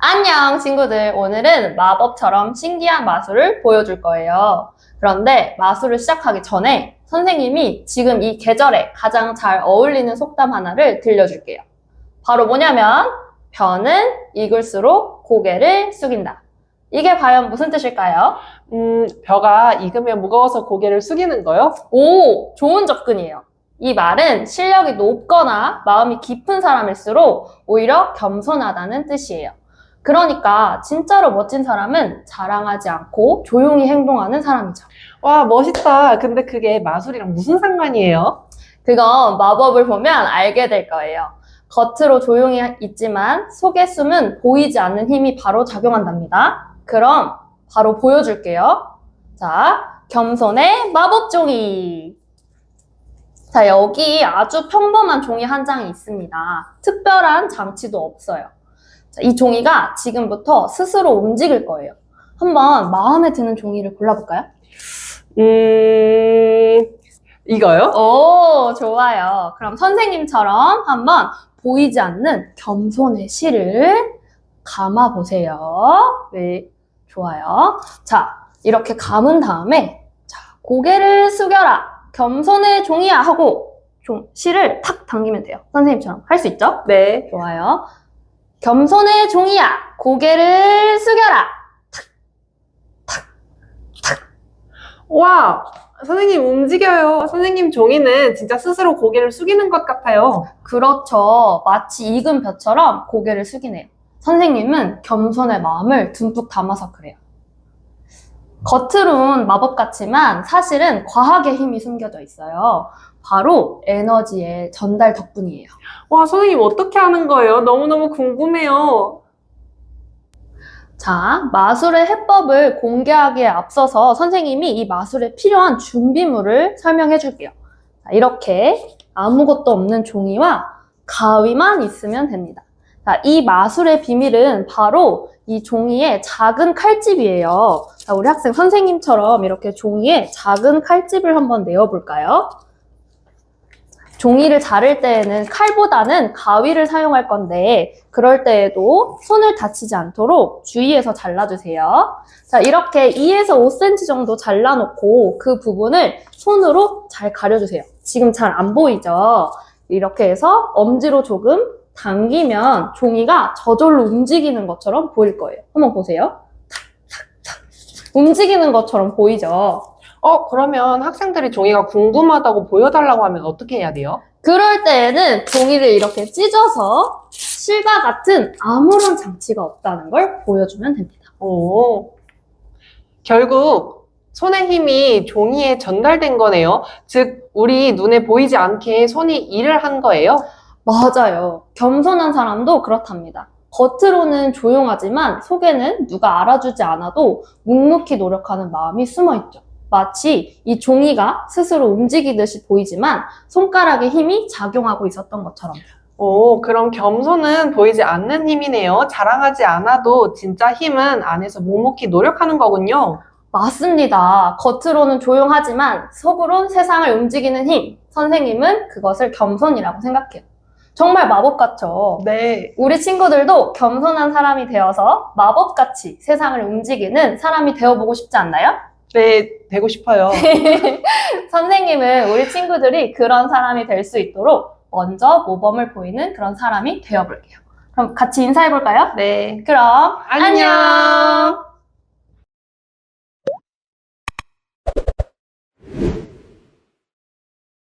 안녕 친구들. 오늘은 마법처럼 신기한 마술을 보여줄 거예요. 그런데 마술을 시작하기 전에 선생님이 지금 이 계절에 가장 잘 어울리는 속담 하나를 들려줄게요. 바로 뭐냐면 벼는 익을수록 고개를 숙인다 이게 과연 무슨 뜻일까요? 음, 벼가 익으면 무거워서 고개를 숙이는 거요? 오 좋은 접근이에요 이 말은 실력이 높거나 마음이 깊은 사람일수록 오히려 겸손하다는 뜻이에요 그러니까 진짜로 멋진 사람은 자랑하지 않고 조용히 행동하는 사람이죠. 와, 멋있다. 근데 그게 마술이랑 무슨 상관이에요? 그건 마법을 보면 알게 될 거예요. 겉으로 조용히 있지만 속에 숨은 보이지 않는 힘이 바로 작용한답니다. 그럼 바로 보여줄게요. 자, 겸손의 마법 종이. 자, 여기 아주 평범한 종이 한 장이 있습니다. 특별한 장치도 없어요. 자, 이 종이가 지금부터 스스로 움직일 거예요. 한번 마음에 드는 종이를 골라볼까요? 음, 이거요? 오, 좋아요. 그럼 선생님처럼 한번 보이지 않는 겸손의 실을 감아보세요. 네, 좋아요. 자, 이렇게 감은 다음에, 자, 고개를 숙여라. 겸손의 종이야 하고, 종, 실을 탁 당기면 돼요. 선생님처럼 할 수 있죠? 네. 좋아요. 겸손의 종이야. 고개를 숙여라. 와, 선생님 움직여요. 선생님 종이는 진짜 스스로 고개를 숙이는 것 같아요. 그렇죠. 마치 익은 벼처럼 고개를 숙이네요. 선생님은 겸손의 마음을 듬뿍 담아서 그래요. 겉으론 마법 같지만 사실은 과학의 힘이 숨겨져 있어요. 바로 에너지의 전달 덕분이에요. 와, 선생님 어떻게 하는 거예요? 너무너무 궁금해요. 자, 마술의 해법을 공개하기에 앞서서 선생님이 이 마술에 필요한 준비물을 설명해 줄게요. 자, 이렇게 아무것도 없는 종이와 가위만 있으면 됩니다. 자, 이 마술의 비밀은 바로 이 종이에 작은 칼집이에요. 자, 우리 학생 선생님처럼 이렇게 종이에 작은 칼집을 한번 내어볼까요? 종이를 자를 때에는 칼보다는 가위를 사용할 건데 그럴 때에도 손을 다치지 않도록 주의해서 잘라주세요. 자 이렇게 2에서 5cm 정도 잘라놓고 그 부분을 손으로 잘 가려주세요. 지금 잘 안 보이죠? 이렇게 해서 엄지로 조금 당기면 종이가 저절로 움직이는 것처럼 보일 거예요. 한번 보세요. 탁탁탁. 움직이는 것처럼 보이죠? 어, 그러면 학생들이 종이가 궁금하다고 보여달라고 하면 어떻게 해야 돼요? 그럴 때에는 종이를 이렇게 찢어서 실과 같은 아무런 장치가 없다는 걸 보여주면 됩니다. 오. 결국 손의 힘이 종이에 전달된 거네요. 즉, 우리 눈에 보이지 않게 손이 일을 한 거예요. 맞아요. 겸손한 사람도 그렇답니다. 겉으로는 조용하지만 속에는 누가 알아주지 않아도 묵묵히 노력하는 마음이 숨어 있죠. 마치 이 종이가 스스로 움직이듯이 보이지만 손가락의 힘이 작용하고 있었던 것처럼. 오, 그럼 겸손은 보이지 않는 힘이네요. 자랑하지 않아도 진짜 힘은 안에서 묵묵히 노력하는 거군요. 맞습니다. 겉으로는 조용하지만 속으론 세상을 움직이는 힘. 선생님은 그것을 겸손이라고 생각해요. 정말 마법 같죠? 네. 우리 친구들도 겸손한 사람이 되어서 마법같이 세상을 움직이는 사람이 되어보고 싶지 않나요? 네, 되고 싶어요. 선생님은 우리 친구들이 그런 사람이 될 수 있도록 먼저 모범을 보이는 그런 사람이 되어볼게요. 그럼 같이 인사해볼까요? 네. 그럼 안녕. 안녕.